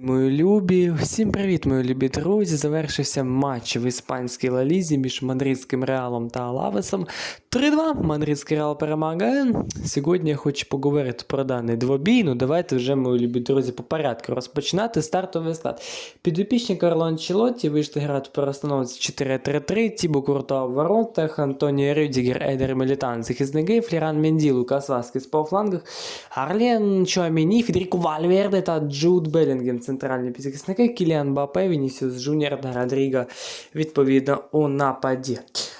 Мої любі, всім привіт, мої любі друзі. Завершився матч в іспанській лалізі між мадридським реалом та Алавесом. 3-2. Мадридський реал перемагає. Сьогодні я хочу поговорити про даний двобій. Ну давайте вже, мої любі друзі, по порядку розпочинати стартовий склад. Підопічні Карло Анчелотті вийшли грати по розстановці 4-3-3, Тібо Куртуа в воротах, Антоніо Рюдігер, Едер Мелітан, захисники, Фліран Менді, Лукас Васкес по флангах, Арлен Чуаміні, Федеріко Вальверде та Джуд Белінгем, центральні захисники, Кіліан Бапе, Вінісіус Жуніор та Родріго, відповідно, у нападі.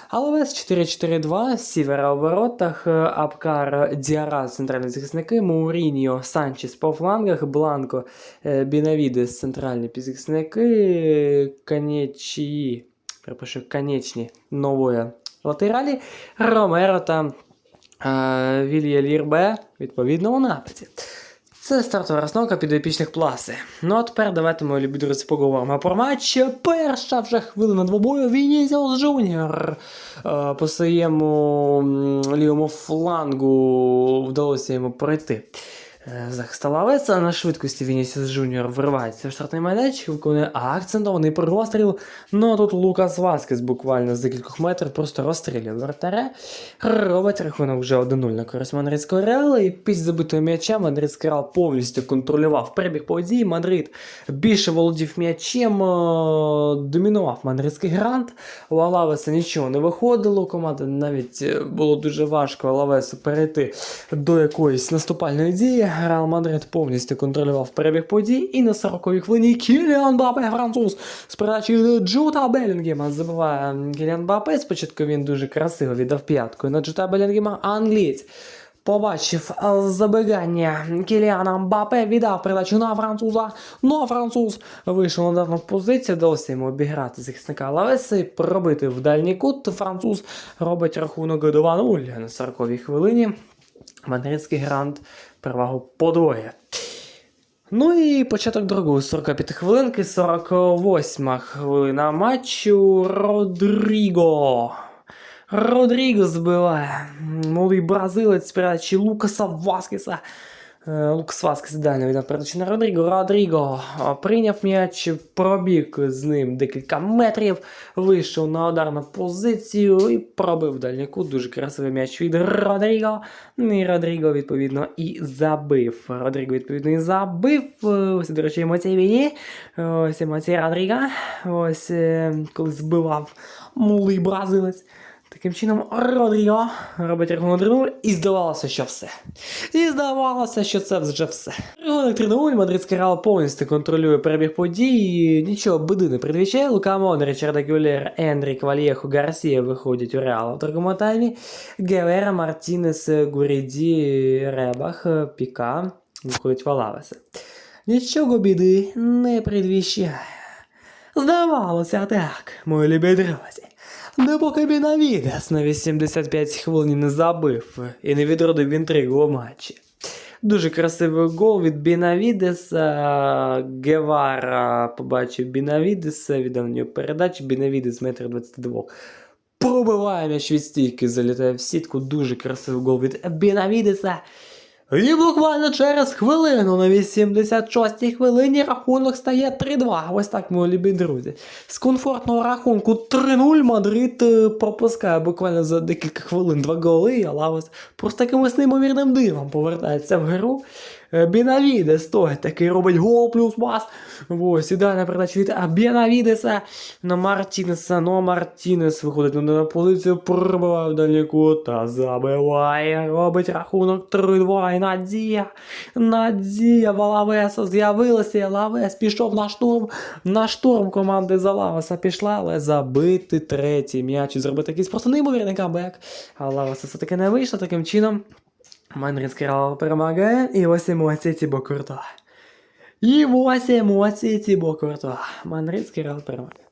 Алавес 4-4-2, Сівера у воротах, Абкар, Діара, центральні захисники, Мауріньо, Санчес по флангах, Бланко, е, Бінавідес, центральні захисники, Канечі, перепрошую, Конечні, нової латералі, Ромеро та е, Вілья Лірбе, відповідно, у нападі. Це стартова розновка підопічних пласи. Ну а тепер давайте, мої любі друзі, поговоримо про матч. Перша вже хвилина двобою Вінізіус Джуніор е, по своєму лівому флангу вдалося йому пройти. Е, Захист Лавеса на швидкості Вінісіус Джуніор виривається в штрафний майданчик, виконує акцентований простріл. Ну а тут Лукас Васкес буквально з декількох метрів просто розстрілює вратаря. Робить рахунок вже 1-0 на користь Мадридського реалу. І після забитого м'яча Мадридський реал повністю контролював перебіг подій. Мадрид більше володів м'ячем, е, домінував мадридський грант. У Алавеса нічого не виходило. Команда навіть е, було дуже важко Алавесу перейти до якоїсь наступальної дії. Реал Мадрид повністю контролював перебіг подій. І на 40-й хвилині Кіліан Бапе, француз, з передачі Джута Белінгема забиває Кіліан Бапе. Спочатку він дуже красиво віддав п'яткою на Джута Белінгема, а англієць. Побачив е, забігання Кіліана Мбапе, віддав передачу на француза. Ну а француз вийшов на дану позицію, вдалося йому обіграти захисника Лавеси, пробити в дальній кут. Француз робить рахунок 2-0 на 40-й хвилині. Мадридський грант перевагу подвоє. Ну і початок другого 45 хвилинки, 48 хвилина матчу. Родріго. Родріго збиває. Молодий бразилець передачі Лукаса Васкеса. Е, Лукас Васкес далі віддав передачу на Родріго. Родріго прийняв м'яч, пробіг з ним декілька метрів, вийшов на ударну позицію і пробив дальній кут. Дуже красивий м'яч від Родріго. Ну І Родріго, відповідно, і забив. Родріго, відповідно, і забив. Е, Ось, до речі, емоції війні. Ось емоції Родріго. Ось е, коли збивав молодий бразилець. Таким чином, Родріго робить рахунок 3-0 і здавалося, що все. І здавалося, що це вже все. Рахунок 3-0, Мадридський Реал повністю контролює перебіг подій, нічого биди не предвічає. Лука Модрич, Арда Гюлер, Ендрік, Вальєхо, Гарсія виходять у Реал в другому таймі. Гевера, Мартінес, Гуріді, Ребах, Піка виходять в Алавеса. Нічого біди не предвіщає. Здавалося так, мої любі друзі. Допоки Бінавідес на 85 хвилин не забив і не відродив інтригу у матчі. Дуже красивий гол від Бінавідеса. Гевара побачив Бінавідеса, віддав нього передачу. Бінавідес метр 22. Пробиває м'яч від стійки, залітає в сітку. Дуже красивий гол від Бінавідеса. І буквально через хвилину на 86-й хвилині рахунок стає 3-2. Ось так, мої любі друзі. З комфортного рахунку 3-0 Мадрид е, пропускає буквально за декілька хвилин два голи, але ось просто якимось неймовірним дивом повертається в гру. Е, Бінавідес той такий робить гол плюс пас. Ось, ідеальна передача від Бінавідеса на Мартінеса. Ну, Мартінес виходить на позицію, пробиває в та забиває. Робить рахунок 3-2. І Надія. Надія в Алавеса з'явилася. Лавес пішов на штурм. На штурм команди за Лавеса пішла, але забити третій м'яч і зробити якийсь просто неймовірний камбек. А Лавеса все-таки не вийшло таким чином. Мандрівський Реал перемагає, і ось емоції Тібо Куртуа. І ось емоції Тібо Куртуа. Мандрівський Реал перемагає.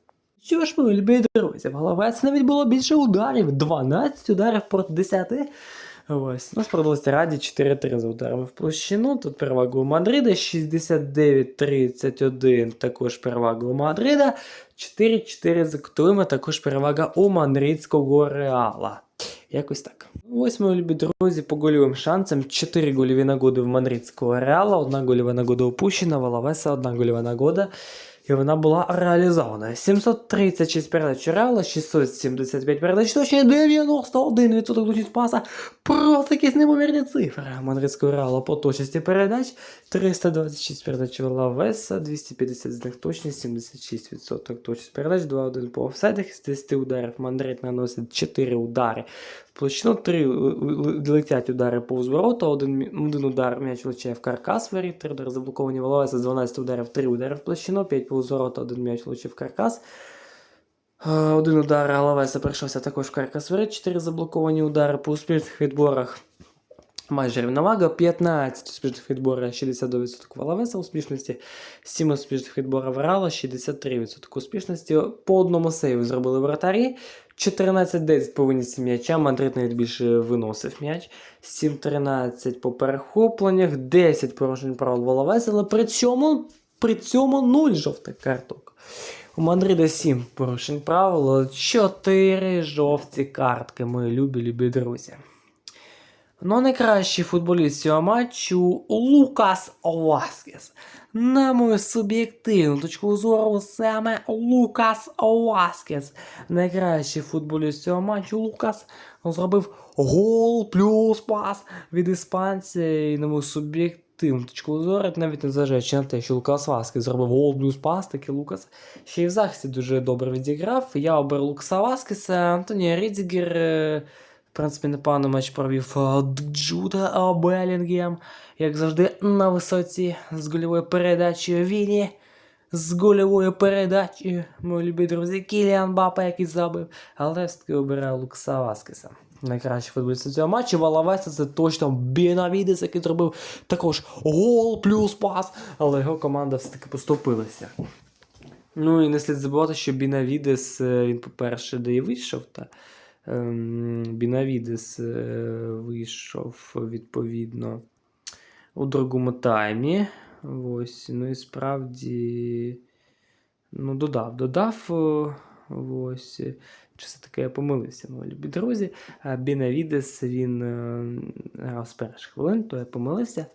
Що ж ми, любі друзі, в Головець навіть було більше ударів, 12 ударів проти 10. Ось, ну, справедливості раді 4-3 за ударами в площину. Тут перевага у Мадрида, 69-31 також перевага у Мадрида, 4-4 за кутовими також перевага у мадридського Реала. Якось так. Ось мої любі друзі, по гольовим шансам. 4 гольові нагоди в мадридського реала, одна гольова нагода упущена, Валавеса, одна гольова нагода. І вона була реалізована. 736 передач реала, 675 передач, точніше 91% точність паса. Просто якісь неймовірні цифри. Мадридського реала по точності передач 326 передач в Лавеса, 250 з них точність, 76% точність передач, 2-1 по офсайдах, з 10 ударів Мадрид наносить 4 удари площину, 3 летять удари повз ворота, один, мі- один удар м'яч влучає в каркас воріт, 3 удари заблоковані в 12 ударів, 3 удари в площину, 5 повз ворота, один м'яч влучив в каркас. Е, Один удар Алавеса прийшовся також в каркас воріт, 4 заблоковані удари по успішних відборах. Майже рівновага, 15 успішних відборів, 62% в Алавеса успішності, 7 успішних відборів Реала, 63% успішності. По одному сейву зробили вратарі, 14-10 по винісі м'яча, Мадрид навіть більше виносив м'яч, 7-13 по перехопленнях, 10 порушень правил в Алавесі, але при цьому, при цьому 0 жовтих карток. У Мадрида 7 порушень правил, 4 жовті картки, мої любі любі друзі. Ну, найкращий футболіст цього матчу Лукас Васкес. На мою суб'єктивну точку зору, саме Лукас Васкес. Найкращий футболіст цього матчу Лукас зробив гол плюс пас від іспанця. І на мою суб'єктивну точку зору, навіть не зважаючи на те, що Лукас Васкес зробив гол плюс пас, таки Лукас ще й в захисті дуже добре відіграв. Я оберу Лукаса Васкеса, Антонія Рідзігер. е, в принципі, непогано матч провів е, Джуда Белінгем, як завжди, на висоті з гольовою передачею Віні. З гольовою передачею, мої любі друзі, Кіліан Бапа, який забив. Але все-таки обираю Лукса Васкеса. Найкращий футболіст цього матчу. Валавеса це точно Бінавідес, який зробив також гол плюс пас. Але його команда все-таки поступилася. Ну і не слід забувати, що Бінавідес, е, він, по-перше, де і вийшов, та ем, Бінавідес е, вийшов відповідно у другому таймі. Ось, ну і справді ну, додав, додав. Е, Ось. Чи все таки я помилився, мої любі друзі. Бінавідес він е, з перших хвилин, то я помилився.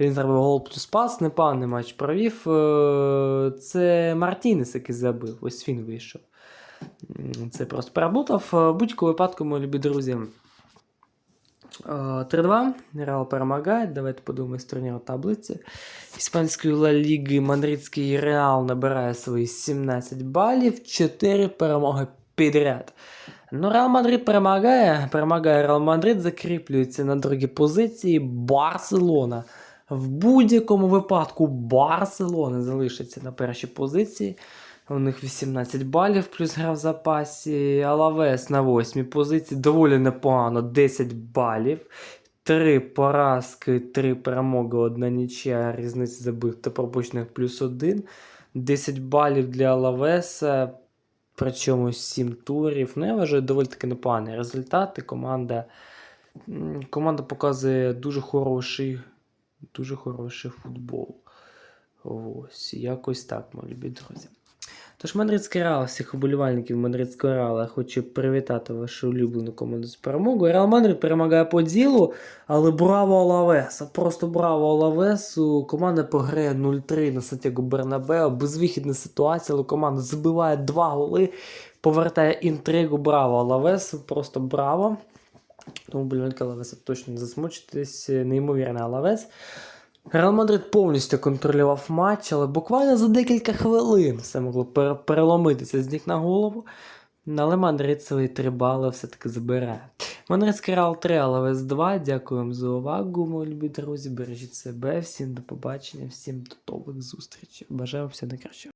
Він зробив гол плюс пас, непоганий матч провів. Е, Це Мартінес, який забив. Ось він вийшов. Це просто переплутав. Е, В будь-якому випадку, мої любі друзі. Е, 3-2. Реал перемагає. Давайте подумаємо з турніру таблиці. Іспанської Ла Ліги Мадридський Реал набирає свої 17 балів, 4 перемоги підряд. Ну, Реал Мадрид перемагає. Перемагає Реал Мадрид, закріплюється на другій позиції Барселона. В будь-якому випадку Барселона залишиться на першій позиції. У них 18 балів, плюс гра в запасі. Алавес на восьмій позиції. Доволі непогано, 10 балів. Три поразки, три перемоги, одна нічия, різниця забив та пропущених плюс один. 10 балів для Алавеса, причому 7 турів. Ну, я вважаю, доволі таки непогані результати. Команда, команда показує дуже хороший, дуже хороший футбол. Ось, якось так, мої любі друзі. Тож Мадридський Реал, всіх вболівальників Мадридського Реала, хочу привітати вашу улюблену команду з перемогою. Реал Мадрид перемагає по ділу, але браво Алавеса! Просто браво Алавесу. Команда пограє 0-3 на Сантьяго Бернабео. Безвихідна ситуація, але команда забиває два голи, повертає інтригу. Браво Алавесу, просто браво. Тому вболівальники Алавеса точно не засмучитесь. Неймовірний Алавес. Реал Мадрид повністю контролював матч, але буквально за декілька хвилин все могло переломитися з ніг на голову. Але Мадрид свої три бали все-таки забере. Мадридський Реал 3, Алавес 2. Дякую вам за увагу, мої любі друзі. Бережіть себе, всім до побачення, всім до нових зустрічей. Бажаю всього найкращого.